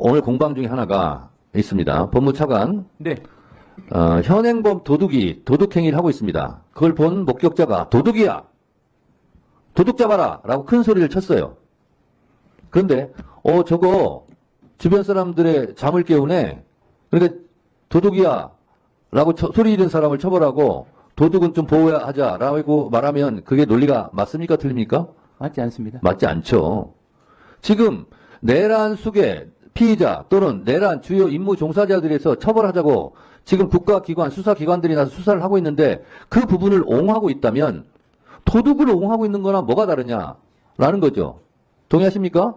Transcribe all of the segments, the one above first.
오늘 공방 중에 하나가 있습니다. 법무차관 네. 어, 현행범 도둑이 도둑행위를 하고 있습니다. 그걸 본 목격자가 도둑이야! 도둑 잡아라! 라고 큰 소리를 쳤어요. 그런데, 어, 저거 주변 사람들의 잠을 깨우네? 그러니까 도둑이야! 라고 쳐- 소리 지른 사람을 처벌하고 도둑은 좀 보호하자! 라고 말하면 그게 논리가 맞습니까? 틀립니까? 맞지 않습니다. 맞지 않죠. 지금 내란 수계 피의자 또는 내란 주요 임무 종사자들에서 처벌하자고 지금 국가기관 수사기관들이 나서 수사를 하고 있는데 그 부분을 옹호하고 있다면 도둑을 옹호하고 있는 거나 뭐가 다르냐라는 거죠. 동의하십니까?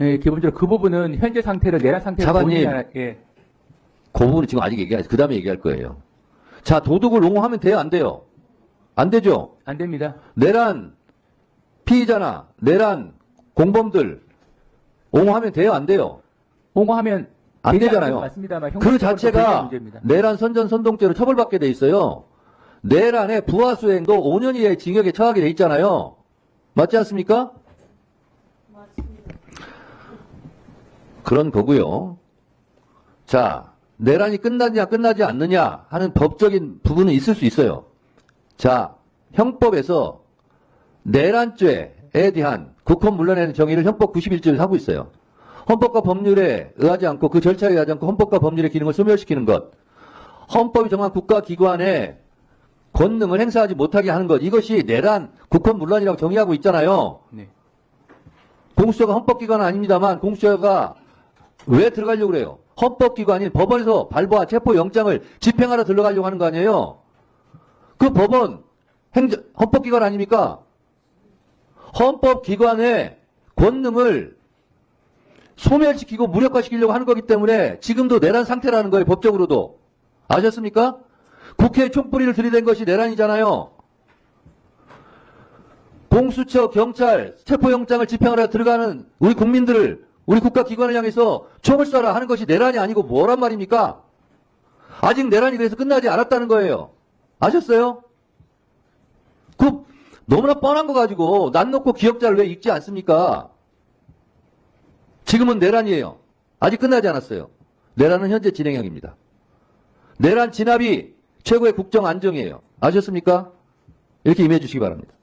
예, 기본적으로 그 부분은 현재 상태를 내란 상태로. 본인이 알아- 예. 그 부분은 지금 아직 얘기하지. 그 다음에 얘기할 거예요. 자, 도둑을 옹호하면 돼요? 안 돼요? 안 되죠? 안 됩니다. 내란 피의자나 내란 공범들 옹호하면 돼요? 안 돼요? 옹호하면 안 되잖아요. 맞습니다만 그 자체가. 내란 선전 선동죄로 처벌받게 돼 있어요. 내란의 부하 수행도 5년 이하의 징역에 처하게 돼 있잖아요. 맞지 않습니까? 그런 거고요. 자, 내란이 끝나냐 끝나지 않느냐 하는 법적인 부분은 있을 수 있어요. 자, 형법에서 내란죄 에 대한 국헌 물러내는 정의를 형법 91조에서 하고 있어요. 헌법과 법률에 의하지 않고 그 절차에 의하지 않고 헌법과 법률의 기능을 소멸시키는 것. 헌법이 정한 국가기관의 권능을 행사하지 못하게 하는 것. 이것이 내란 국헌 문란이라고 정의하고 있잖아요. 네. 공수처가 헌법기관은 아닙니다만 공수처가 왜 들어가려고 그래요? 헌법기관인 법원에서 발부한 체포영장을 집행하러 들어가려고 하는 거 아니에요? 그 법원 행정, 헌법기관 아닙니까? 헌법기관의 권능을 소멸시키고 무력화시키려고 하는 거기 때문에 지금도 내란 상태라는 거예요, 법적으로도. 아셨습니까? 국회에 총뿌리를 들이댄 것이 내란이잖아요. 공수처, 경찰, 체포영장을 집행하러 들어가는 우리 국민들을, 우리 국가기관을 향해서 총을 쏴라 하는 것이 내란이 아니고 뭐란 말입니까? 아직 내란이 돼서 끝나지 않았다는 거예요. 아셨어요? 그, 너무나 뻔한 거 가지고, 난 놓고 기억자를 왜 읽지 않습니까? 지금은 내란이에요. 아직 끝나지 않았어요. 내란은 현재 진행형입니다. 내란 진압이 최고의 국정 안정이에요. 아셨습니까? 이렇게 임해 주시기 바랍니다.